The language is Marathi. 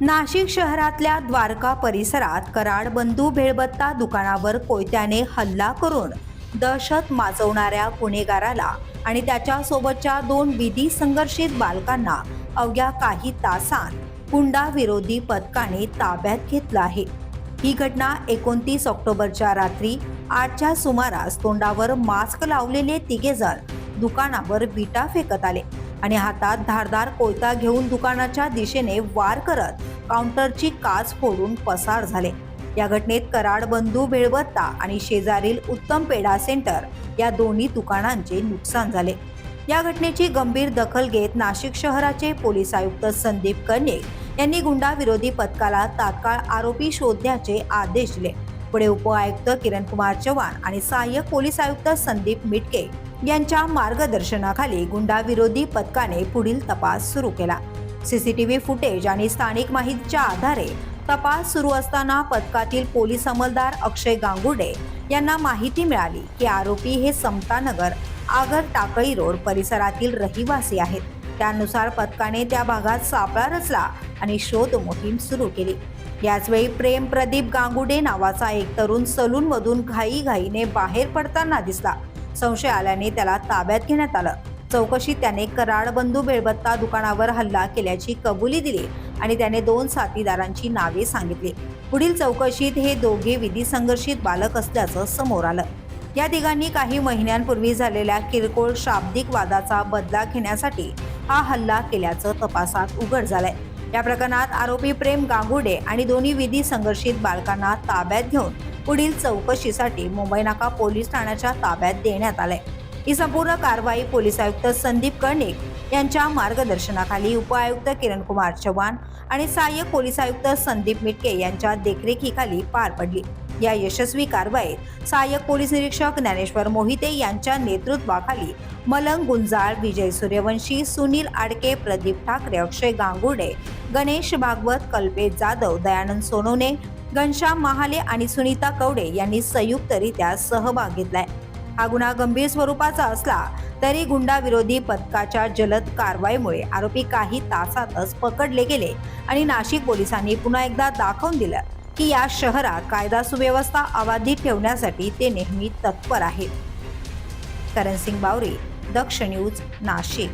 नाशिक शहरातल्या द्वारका परिसरात कराड बंधू भेळबत्ता दुकानावर कोयत्याने हल्ला करून दहशत माजवणाऱ्या गुन्हेगाराला आणि त्याच्या सोबतच्या दोन विधी संघर्षित बालकांना अवघ्या काही तासांत हुंडा विरोधी पथकाने ताब्यात घेतलं आहे. ही घटना एकोणतीस ऑक्टोबरच्या रात्री आठच्या सुमारास तोंडावर मास्क लावलेले तिघेजण दुकानावर विटा फेकत आले. आणि हातात धारदार कोयता घेऊन दुकानाच्या दिशेने वार करत काउंटरची काच फोडून पसार झाले. या घटनेत कराड बंधू भेळवत्ता आणि शेजारील उत्तम पेढा सेंटर या दोन्ही दुकानांचे नुकसान झाले. या घटनेची गंभीर दखल घेत नाशिक शहराचे पोलीस आयुक्त संदीप कर्णिक यांनी गुंडा विरोधी पथकाला तात्काळ आरोपी शोधण्याचे आदेश दिले. पुढे उपआयुक्त किरण कुमार चव्हाण आणि सहाय्यक पोलीस आयुक्त संदीप मिटके यांच्या मार्गदर्शनाखाली गुंडाविरोधी पथकाने पुढील तपास सुरू केला. सीसीटीव्ही फुटेज आणि स्थानिक माहितीच्या आधारे तपास सुरू असताना पथकातील पोलीस अंमलदार अक्षय गांगुडे यांना माहिती मिळाली की आरोपी हे समतानगर आगर टाकळी रोड परिसरातील रहिवासी आहेत. त्यानुसार पथकाने त्या भागात सापळा रचला आणि शोध मोहीम सुरू केली. याचवेळी प्रेम प्रदीप गांगुडे नावाचा एक तरुण सलूनमधून घाईघाईने बाहेर पडताना दिसला. संशय आल्याने त्याला ताब्यात घेण्यात आलं. चौकशीत त्याने कराड बंधू बेळबत्ता दुकानावर हल्ला केल्याची कबुली दिली आणि त्याने दोन साथीदारांची नावे सांगितली. पुढील चौकशीत हे दोघे विधी संघर्षित बालक असल्याचं समोर आलं. या तिघांनी काही महिन्यांपूर्वी झालेल्या किरकोळ शाब्दिक वादाचा बदला घेण्यासाठी हा हल्ला केल्याचं तपासात उघड झालंय. या प्रकरणात आरोपी प्रेम गांगुडे आणि दोन्ही विधी संघर्षित बालकांना ताब्यात घेऊन पुढील चौकशीसाठी मुंबई नाका पोलीस ठाण्याच्या ताब्यात देण्यात आलंय. ही संपूर्ण कारवाई पोलीस आयुक्त संदीप कर्णिक यांच्या मार्गदर्शनाखाली उपआयुक्त किरण कुमार चव्हाण आणि सहाय्यक पोलीस आयुक्त संदीप मिटके यांच्या देखरेखीखाली पार पडली. या यशस्वी कारवाईत सहाय्यक पोलीस निरीक्षक ज्ञानेश्वर मोहिते यांच्या नेतृत्वाखाली मलंग गुंजाळ विजय सूर्यवंशी सुनील आडके प्रदीप ठाकरे अक्षय गांगुर्डे गणेश भागवत कल्पेश जाधव दयानंद सोनवणे घनश्याम महाले आणि सुनीता कवडे यांनी संयुक्तरित्या सहभाग घेतलाय. हा गुन्हा गंभीर स्वरूपाचा असला तरी गुंडा विरोधी पथकाच्या जलद कारवाईमुळे आरोपी काही तासातच पकडले गेले आणि नाशिक पोलिसांनी पुन्हा एकदा दाखवून दिलं की या शहरात कायदा सुव्यवस्था अबाधित ठेवण्यासाठी ते नेहमी तत्पर आहेत. करण सिंग बावरी दक्ष न्यूज नाशिक.